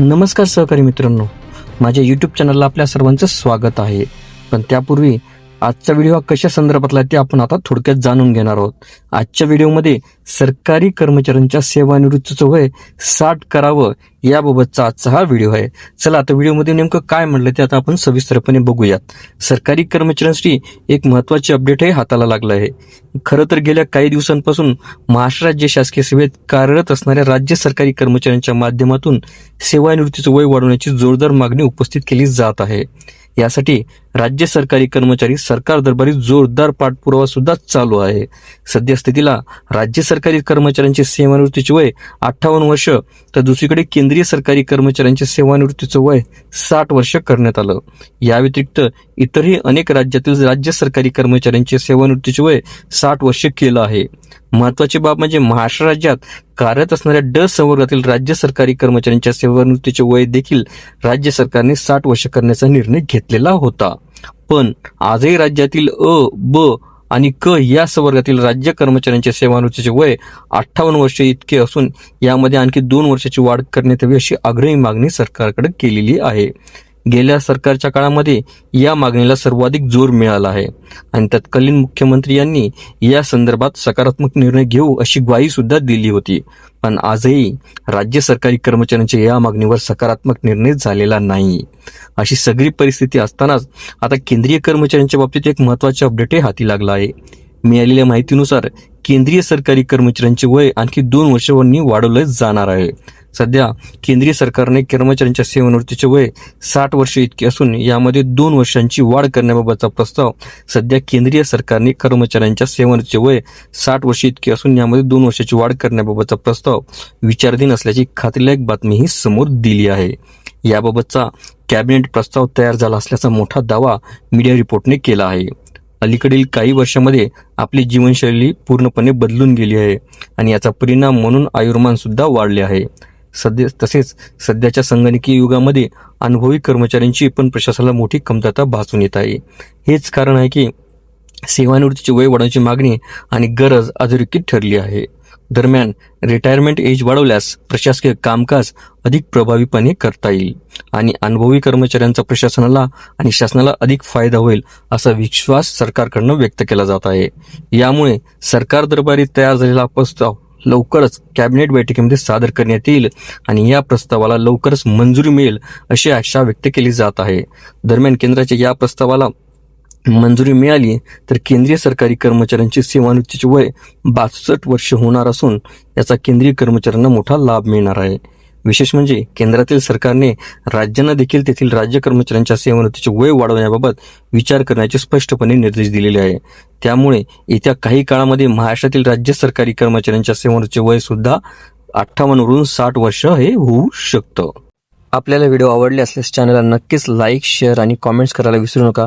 नमस्कार सहकारी मित्रांनो. माझ्या यूट्यूब चॅनलला आपल्या सर्वांचं स्वागत आहे. पण त्यापूर्वी आजचा व्हिडिओ हा कशा संदर्भातला आहे ते आपण आता थोडक्यात जाणून घेणार आहोत. आजच्या व्हिडिओमध्ये सरकारी कर्मचाऱ्यांच्या सेवानिवृत्तीचं वय साठ करावं याबाबतचा आजचा हा व्हिडिओ आहे. चला आता व्हिडिओमध्ये नेमकं काय म्हणलं ते आता आपण सविस्तरपणे बघूयात. सरकारी कर्मचाऱ्यांसाठी एक महत्वाची अपडेटही हाताला लागलं आहे. खरं तर गेल्या काही दिवसांपासून महाराष्ट्र राज्य शासकीय सेवेत कार्यरत असणाऱ्या राज्य सरकारी कर्मचाऱ्यांच्या माध्यमातून सेवानिवृत्तीचं वय वाढवण्याची जोरदार मागणी उपस्थित केली जात आहे. यासाठी राज्य सरकारी कर्मचारी सरकार दरबारी जोरदार पाठपुरावा सुद्धा चालू आहे. सध्या स्थितीला राज्य सरकारी कर्मचाऱ्यांचे सेवानिवृत्तीचे वय अठ्ठावन्न वर्ष तर दुसरीकडे केंद्रीय सरकारी कर्मचाऱ्यांचे सेवानिवृत्तीचं वय साठ वर्ष करण्यात आलं. या व्यतिरिक्त इतरही अनेक राज्यातील राज्य सरकारी कर्मचाऱ्यांचे सेवानिवृत्तीचे वय साठ वर्ष केलं आहे. महत्वाची बाब म्हणजे महाराष्ट्र राज्यात कार्यरत असणाऱ्या ड संवर्गातील राज्य सरकारी कर्मचाऱ्यांच्या सेवानिवृत्तीचे वय देखील राज्य सरकारने साठ वर्ष करण्याचा निर्णय घेतलेला होता. पण आजही राज्यातील अ ब आणि क या संवर्गातील राज्य कर्मचाऱ्यांच्या सेवानिवृत्तीचे वय अठ्ठावन्न वर्ष इतके असून यामध्ये आणखी दोन वर्षाची वाढ करण्यात यावी अशी आग्रही मागणी सरकारकडे केलेली आहे. गेल्या सरकारच्या काळामध्ये या मागणीला सर्वाधिक जोर मिळाला आहे. आणि तत्कालीन मुख्यमंत्री यांनी या संदर्भात सकारात्मक निर्णय घेऊ अशी ग्वाही सुद्धा दिली होती. पण आजही राज्य सरकारी कर्मचाऱ्यांच्या या मागणीवर सकारात्मक निर्णय झालेला नाही. अशी सगळी परिस्थिती असतानाच आता केंद्रीय कर्मचाऱ्यांच्या बाबतीत एक महत्त्वाचे अपडेटही हाती लागला आहे. मिळालेल्या माहितीनुसार केंद्रीय सरकारी कर्मचाऱ्यांचे वय आणखी दोन वर्षांनी वाढवलं जाणार आहे. सध्या केंद्रीय सरकारने कर्मचाऱ्यांच्या सेवानिवृत्तीचे वय साठ वर्ष इतके असून यामध्ये दोन वर्षांची वाढ करण्याबाबतचा प्रस्ताव सध्या केंद्रीय सरकारने कर्मचाऱ्यांच्या सेवानिवृत्तीचे वय साठ वर्ष इतके असून यामध्ये दोन वर्षाची वाढ करण्याबाबतचा प्रस्ताव विचाराधीन असल्याची खात्रीलायक बातमीही समोर दिली आहे. याबाबतचा कॅबिनेट प्रस्ताव तयार झाला असल्याचा मोठा दावा मीडिया रिपोर्टने केला आहे. अलीकडील काही वर्षामध्ये आपली जीवनशैली पूर्णपणे बदलून गेली आहे आणि याचा परिणाम म्हणून आयुर्मान सुद्धा वाढले आहे. सध्या तसेच सध्याच्या संगणकीय युगामध्ये अनुभवी कर्मचाऱ्यांची पण प्रशासनाला मोठी कमतरता भासून येत आहे. हेच कारण आहे की सेवानिवृत्तीची वय वाढवण्याची मागणी आणि गरज अधोरेखित ठरली आहे. दरम्यान रिटायरमेंट एज वाढवल्यास प्रशासकीय कामकाज अधिक प्रभावीपणे करता येईल आणि अनुभवी कर्मचाऱ्यांचा प्रशासनाला आणि शासनाला अधिक फायदा होईल असा विश्वास सरकारकडनं व्यक्त केला जात आहे. यामुळे सरकार दरबारी तयार झालेला प्रस्ताव लवकरच कॅबिनेट बैठकीमध्ये सादर करण्यात येईल आणि या प्रस्तावाला लवकरच मंजुरी मिळेल अशी आशा व्यक्त केली जात आहे. दरम्यान केंद्राच्या या प्रस्तावाला मंजुरी मिळाली तर केंद्रीय सरकारी कर्मचाऱ्यांची सेवानिवृत्तीचे वय बासष्ट वर्ष होणार असून याचा केंद्रीय कर्मचाऱ्यांना मोठा लाभ मिळणार आहे. विशेष म्हणजे केंद्रातील सरकारने राज्यांना देखील तेथील राज्य कर्मचाऱ्यांच्या सेवानिवृत्तीचे वय वाढवण्याबाबत विचार करण्याचे स्पष्टपणे निर्देश दिलेले आहे. त्यामुळे येत्या काही काळामध्ये महाराष्ट्रातील राज्य सरकारी कर्मचाऱ्यांच्या सेवानिवृत्तीचे वय सुद्धा अठ्ठावन्नवरून साठ वर्ष हे होऊ शकतं. आपल्याला व्हिडिओ आवडले असल्यास चॅनलला नक्कीच लाईक शेअर आणि कॉमेंट्स करायला विसरू नका.